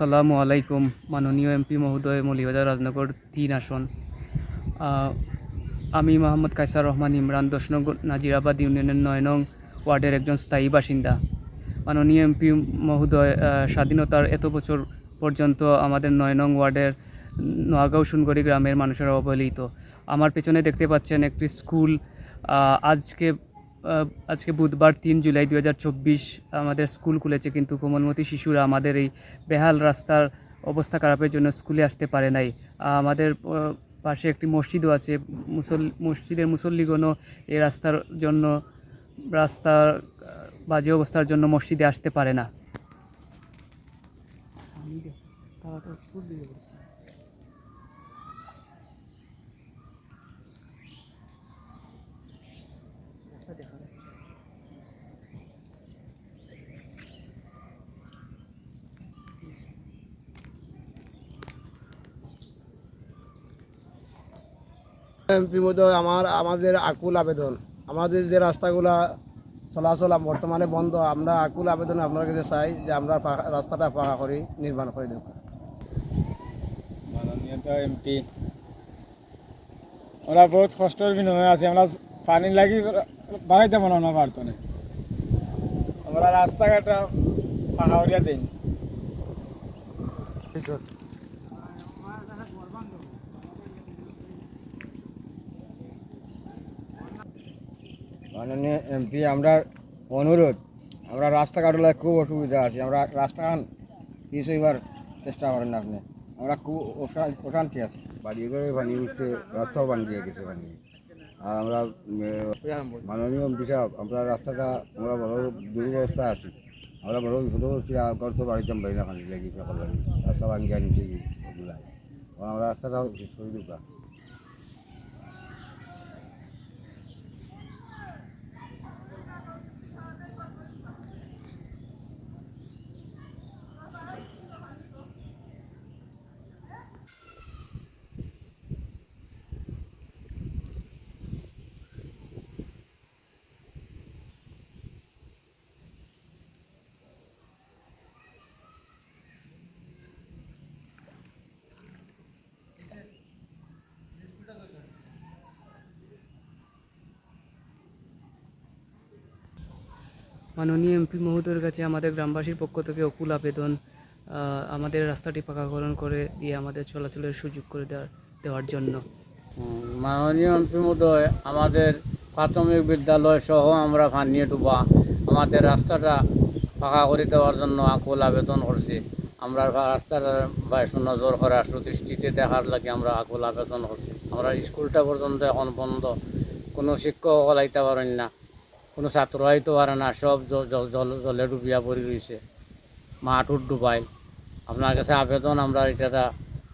আসসালামু আলাইকুম, মাননীয় এমপি মহোদয়, মলিবাজার রাজনগর তিন আসন। আমি মোহাম্মদ কাইসার রহমান ইমরান, দশ নং নাজিরাবাদ ইউনিয়নের নয় নং ওয়ার্ডের একজন স্থায়ী বাসিন্দা। মাননীয় এমপি মহোদয় স্বাধীনতার এত বছর পর্যন্ত আমাদের নয় নং ওয়ার্ডের নোয়াগাঁও সুনগরি গ্রামের মানুষেরা অবহেলিত। আমার পেছনে দেখতে পাচ্ছেন একটি স্কুল। আজকে আজকে বুধবার তিন জুলাই দু হাজার চব্বিশ আমাদের স্কুল খুলেছে, কিন্তু কোমলমতি শিশুরা আমাদের এই বেহাল রাস্তার অবস্থা খারাপের জন্য স্কুলে আসতে পারে নাই। আমাদের পাশে একটি মসজিদও আছে, মুসল, মসজিদের মুসল্লিগণও এই রাস্তার জন্য, রাস্তার বাজে অবস্থার জন্য মসজিদে আসতে পারে না। এমপি মহোদয় আমার আমাদের আকুল আবেদন। আমাদের যে রাস্তাগুলা চলাচল বর্তমানে বন্ধ আমরা আকুল আবেদন আপনার কাছে চাই যে আমরা পাকা- রাস্তাটা পাকা করে নির্মাণ করে দেব। মাননীয় এমপি ওরা বহুত কষ্টের বিনিময়ে আছে আমরা পানি লাগি বাড়াইতে পারো না পারতো না আমরা রাস্তাঘাটটা ফাঁকা করিয়া দিই মাননীয় এমপি, আমরা অনুরোধ, আমরা রাস্তাঘাটগুলো খুব অসুবিধা আছে। আমরা রাস্তাঘাট কিছু এবার চেষ্টা করেন আপনি। আমরা খুব অশা- অশান্তি আছি। বাড়ি করে ভাঙিয়ে উঠছে রাস্তাও ভাঙিয়ে গেছে ভাঙিয়ে। আর আমরা মাননীয় এমপি সাহেব, আমরা রাস্তাটা, আমরা বড় দুর্ব্যবস্থা আছি। আমরা বড় বিপদ করছি আগর তো বাড়িতে বাড়ি না খানি লাগি সকল রাস্তা ভাঙিয়ে আনছি আমরা রাস্তাটা করে দিবা মাননীয় এমপি মহোদয়ের কাছে আমাদের গ্রামবাসীর পক্ষ থেকে অকুল আবেদন আমাদের রাস্তাটি পাকাকরণ করে দিয়ে আমাদের চলাচলের সুযোগ করে দেওয়ার দেওয়ার জন্য। মাননীয় এমপি মহোদয়, আমাদের প্রাথমিক বিদ্যালয় সহ আমরা পানিয়ে ডুবা আমাদের রাস্তাটা পাকা করে দেওয়ার জন্য আকুল আবেদন করছি। আমরা রাস্তাটা বাইশ নজর করার সুদৃষ্টিতে দেখার লাগে আমরা আকুল আবেদন করছি। আমরা স্কুলটা পর্যন্ত এখন বন্ধ। কোনো শিক্ষক আইতে পারেন না। কোনো ছাত্র হয়তো পারে না, সব জল ডুবিয়া পড়ে রয়েছে। মাঠুর ডুবাই আপনার কাছে আবেদন, আমরা এটা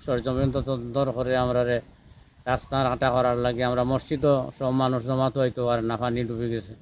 সরজমিন তদন্তর করে আমরা রাস্তা হাঁটা করার লাগে। আমরা মসজিদও সব মানুষ জমাতো হইতে পারে না, পানি ডুবে গেছে।